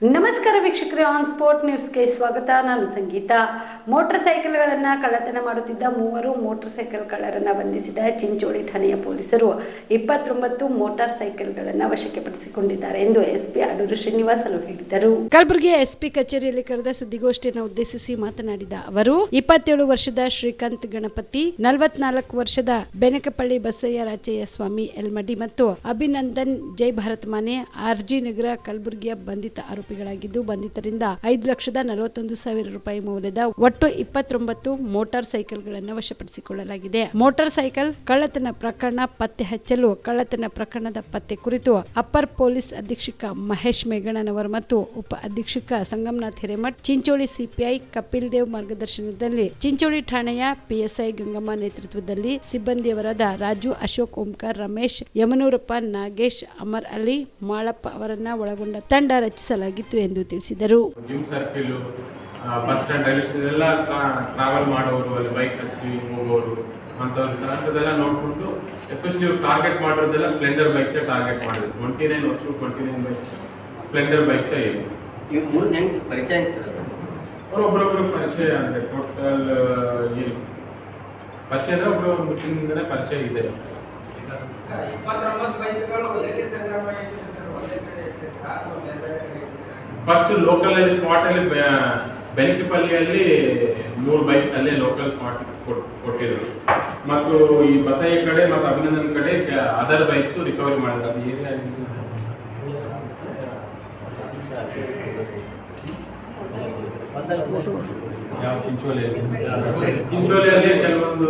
ನಮಸ್ಕಾರ ವೀಕ್ಷಕರೇ on sport ನ್ಯೂಸ್ಗೆ ಸ್ವಾಗತ. ನಾನು ಸಂಗೀತ. ಮೋಟಾರ್ ಸೈಕಲ್ಗಳನ್ನು ಕಳ್ಳತನ ಮಾಡುತ್ತಿದ್ದ ಮೂವರು ಮೋಟಾರ್ ಸೈಕಲ್ ಕಳ್ಳರನ್ನ ಬಂಧಿಸಿದ ಚಿಂಚೋಳಿ ಠಾಣೆಯ ಪೊಲೀಸರು ಇಪ್ಪತ್ತೊಂಬತ್ತು ಮೋಟಾರ್ ಸೈಕಲ್ಗಳನ್ನು ವಶಕ್ಕೆಪಡಿಸಿಕೊಂಡಿದ್ದಾರೆ ಎಂದು ಎಸ್ಪಿ ಅಡೂರು ಶ್ರೀನಿವಾಸಲು ಹೇಳಿದರು. ಕಲಬುರಗಿಯ ಎಸ್ಪಿ ಕಚೇರಿಯಲ್ಲಿ ಕರೆದ ಸುದ್ದಿಗೋಷ್ಠಿಯನ್ನು ಉದ್ದೇಶಿಸಿ ಮಾತನಾಡಿದ ಅವರು, ಇಪ್ಪತ್ತೇಳು ವರ್ಷದ ಶ್ರೀಕಾಂತ್ ಗಣಪತಿ, ನಲವತ್ನಾಲ್ಕು ವರ್ಷದ ಬೆನಕಪಳ್ಳಿ ಬಸಯ್ಯ ರಾಚಯ್ಯ ಸ್ವಾಮಿ ಎಲ್ಮಡಿ ಮತ್ತು ಅಭಿನಂದನ್ ಜೈ ಭಾರತ್ ಮಾನೆ ಆರ್ಜಿ ನಗರ ಕಲಬುರಗಿಯ ಬಂಧಿತ ಆರೋಪಿಗಳಾಗಿದ್ದು ಬಂಧಿತರಿಂದ ಐದು ಲಕ್ಷದ ನಲವತ್ತೊಂದು ಸಾವಿರ ರೂಪಾಯಿ ಮೌಲ್ಯದ ಒಟ್ಟು ಇಪ್ಪತ್ತೊಂಬತ್ತು ಮೋಟಾರ್ ಸೈಕಲ್ಗಳನ್ನು ವಶಪಡಿಸಿಕೊಳ್ಳಲಾಗಿದೆ. ಮೋಟಾರ್ ಸೈಕಲ್ ಕಳ್ಳತನ ಪ್ರಕರಣ ಪತ್ತೆ ಹಚ್ಚಲು ಕಳ್ಳತನ ಪ್ರಕರಣದ ಪತ್ತೆ ಕುರಿತು ಅಪ್ಪರ್ ಪೊಲೀಸ್ ಅಧೀಕ್ಷಕ ಮಹೇಶ್ ಮೇಘಣ್ಣನವರ್ ಮತ್ತು ಉಪ ಅಧೀಕ್ಷಕ ಸಂಗಮನಾಥ್ ಹಿರೇಮಠ್, ಚಿಂಚೋಳಿ ಸಿಪಿಐ ಕಪಿಲ್ ದೇವ್ ಮಾರ್ಗದರ್ಶನದಲ್ಲಿ ಚಿಂಚೋಳಿ ಠಾಣೆಯ ಪಿಎಸ್ಐ ಗಂಗಮ್ಮ ನೇತೃತ್ವದಲ್ಲಿ ಸಿಬ್ಬಂದಿಯವರಾದ ರಾಜು ಅಶೋಕ್ ಓಂಕಾರ್, ರಮೇಶ್ ಯಮನೂರಪ್ಪ ನಾಗೇಶ್, ಅಮರ್ ಅಲಿ ಮಾಳಪ್ಪ ಅವರನ್ನ ಒಳಗೊಂಡ ತಂಡ ರಚಿಸಲಾಗಿತ್ತು ಎಂದು ತಿಳಿಸಿದರು. Gym circle bus stand railway station ಎಲ್ಲ ಟ್ರಾವೆಲ್ ಮಾಡೋರು ಅಲ್ಲಿ ಬೈಕ್ ಹಚ್ಚಿ ಹೋಗೋರು ಅಂಥವ್ರು ಅಂಥದ್ದೆಲ್ಲ ನೋಡ್ಬಿಟ್ಟು ಎಸ್ಪೆಷಲಿ ಇವ್ರು ಟಾರ್ಗೆಟ್ ಮಾಡಿರೋದೆಲ್ಲ ಸ್ಪ್ಲೆಂಡರ್ ಬೈಕ್ಸೇ ಟಾರ್ಗೆಟ್ ಮಾಡಿದ್ರು. ಟ್ವೆಂಟಿ ನೈನ್ ವರ್ಷ ಟ್ವೆಂಟಿ ನೈನ್ ಬೈಕ್ಸ್ ಸ್ಪ್ಲೆಂಡರ್ ಬೈಕ್ಸೇ ಇದೆ. ಪರಿಚಯ ಅವ್ರು ಒಬ್ರೊಬ್ರು ಪರಿಚಯ ಅಂದರೆ ಟೋಟಲ್ ಏನು ಪರಿಚಯ ಅಂದರೆ ಒಬ್ಬರು ಮುಚ್ಚಿನಿಂದಲೇ ಪರಿಚಯ ಇದೆ. ಇಪ್ಪತ್ತೊಂಬತ್ತು ಬೈಕ್ಗಳು ಎಲ್ಲಿ ಸಂಗ್ರಹ ಫಸ್ಟ್ ಲೋಕಲ್ ಸ್ಪಾಟ್ ಅಲ್ಲಿ ಬೆನಕಿಪಲ್ಲಿಯಲ್ಲಿ ಮೂರು ಬೈಕ್ಸ್ ಅಲ್ಲೇ ಲೋಕಲ್ ಸ್ಪಾಟ್ ಕೊಟ್ಟಿದ್ರು. ಮತ್ತು ಈ ಬಸಯ್ಯ ಕಡೆ ಮತ್ತು ಅಭಿನಂದನ್ ಕಡೆ ಅದರ್ ಬೈಕ್ಸ್ ರಿಕವರಿ ಮಾಡಿದ್ರು ಅದು ಏರಿಯಾ ಯಾವ ಚಿಂಚೋಳಿಯಲ್ಲಿ ಚಿಂಚೋಳಿಯಲ್ಲಿ ಕೆಲವೊಂದು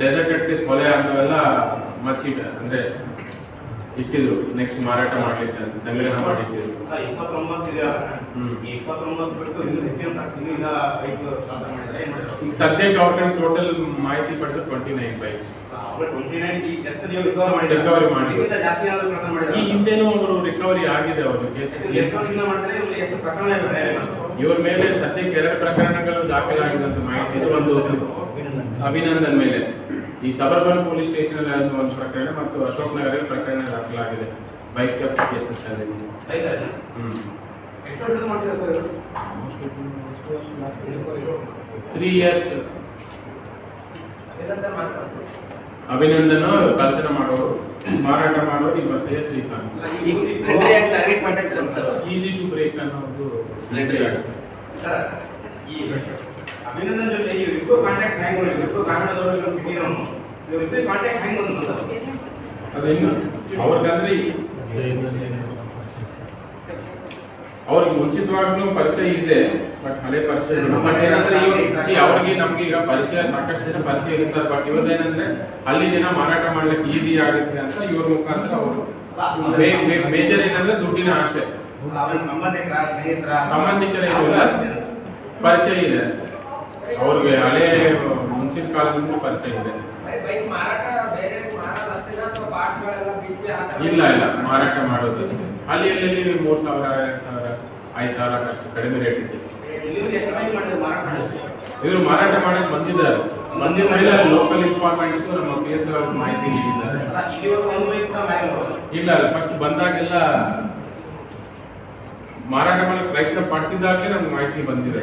ಡೆಸರ್ಟೆಡ್ ಪೀಸ್ ಕೊಲೆ ಅಂತವೆಲ್ಲ ಮಚ್ಚಿ ಅಂದ್ರೆ ಇಟ್ಟಿದ್ರು. ನೆಕ್ಸ್ಟ್ ಮಾರಾಟ ಮಾಡ್ಲಿಕ್ಕೆ ಅಂತ ಸಂಗ್ರಹ ಮಾಡಿಟ್ಟಿದ್ರು ಈಗ ಸದ್ಯಕ್ಕೆ ಅವ್ರ ಕಡೆ ಟೋಟಲ್ ಮಾಹಿತಿ ಪಡೆದು ಟ್ವೆಂಟಿ ನೈನ್ ಎಷ್ಟು ರಿಕವರ್ ಮಾಡಿ ಈ ಹಿಂದೆನೂ ಅವರು ರಿಕವರಿ ಆಗಿದೆ ಅವರು ಇವ್ರು ಮೇಲೆ ಸದ್ಯಕ್ಕೆ ಎರಡು ಪ್ರಕರಣಗಳು ದಾಖಲಾಗಿದೆ ಅಂತ ಮಾಹಿತಿ ಒಂದು. ಅಭಿನಂದನ್ ಮೇಲೆ. ಈ ಸಬರ್ಬನ್ ಪೊಲೀಸ್ ಸ್ಟೇಷನ್ ಅಲ್ಲಿ ಆದ ಒಂದು ಪ್ರಕರಣ ಮತ್ತು ಅಶೋಕ್ ನಗರ ಪ್ರಕರಣ ದಾಖಲಾಗಿದೆ. ಬೈಕ್ ಥೆಫ್ಟ್ ಕೇಸಸ್ ಅಲ್ಲಿ. ಹ್ಮ್. ಎಷ್ಟು ವರ್ಷದಿಂದ ಮಾಡ್ತಾರೆ ಸರ್ ತ್ರೀ ಇಯರ್ಸ್. ಅಭಿನಂದನ್ ಕಲ್ತನ ಮಾಡೋರು ಮಾರಾಟ ಮಾಡೋರು ನಿಮ್ಮ Basayya Srikanth? Easy to break ಅನ್ನೋದು ಈ ಅಭಿನಂದನ್ ಜೊತೆ ಇವರಿಬ್ಬರು ಕಾಂಟ್ಯಾಕ್ಟ್ ಹ್ಯಾಂಗ್ ಮಾಡಿದ್ರು ಇಬ್ಬರು ಗ್ರಾಮೀಣದವರು ಇವರು ಸಿಟಿನವರು ಇವರಿಬ್ಬರು ಕಾಂಟ್ಯಾಕ್ಟ್ ಹ್ಯಾಂಗ್ ಬಂದ್ರು ಸರ್. ಅದೇನು ಅವ್ರಿಗಂದ್ರೆ ಅವ್ರಿಗೆ ಮುಂಚಿತವಾಗ್ಲೂ ಪರಿಚಯ ಇದೆ ಬಟ್ ಹಳೆ ಪರಿಚಯ. ಬಟ್ ಏನಂದ್ರೆ ಇವ್ರು- ಈ ಅವ್ರಿಗೆ ನಮ್ಗೆ ಈಗ ಪರಿಚಯ ಸಾಕಷ್ಟು ಜನ ಪರಿಚಯ ಇರ್ತಾರೆ. ಬಟ್ ಇವ್ರದ್ದೇನಂದ್ರೆ ಅಲ್ಲಿ ಜನ ಮಾರಾಟ ಮಾಡ್ಲಿಕ್ಕೆ ಈಸಿ ಆಗುತ್ತೆ ಅಂತ ಇವ್ರ ಮುಖಾಂತರ ಅವರು ಮೇಜರ್ ಏನಂದ್ರೆ ದುಡ್ಡಿನ ಆಸೆ. ಸಂಬಂಧಿಕರ ಪರಿಚಯ ಇದೆ. ಅವ್ರಿಗೆ ಹಳೆ ಮುಂಚಿನ ಕಾಲದಿಂದ ಪರಿಚಯ ಇದೆ. ಇಲ್ಲ ಇಲ್ಲ ಮಾರಾಟ ಮಾಡೋದು ಅಲ್ಲಿ ಅಲ್ಲಿ ಮೂರು ಸಾವಿರ ಎರಡು ಸಾವಿರ ಐದು ಸಾವಿರ ಅಷ್ಟು ಕಡಿಮೆ ರೇಟ್ ಇದೆ. ಇವರು ಮಾರಾಟ ಮಾಡಕ್ ಬಂದಿದ್ದಾರೆ. ಬಂದಿದ ಮೇಲೆ ಲೋಕಲ್ ಇಂಪಾರ್ಟ್ಮೆಂಟ್ಸ್ ನಮ್ಮ ಪಿ ಎಸ್ ಮಾಹಿತಿ ನೀಡಿದ್ದಾರೆ. ಇಲ್ಲ ಇಲ್ಲ ಫಸ್ಟ್ ಬಂದಾಗೆಲ್ಲ ಮಾರಾಟ ಮಾಡಕ್ಕೆ ಪ್ರಯತ್ನ ಪಡ್ತಿದ್ದಾಗಲೇ ನಮ್ಗೆ ಮಾಹಿತಿ ಬಂದಿದೆ.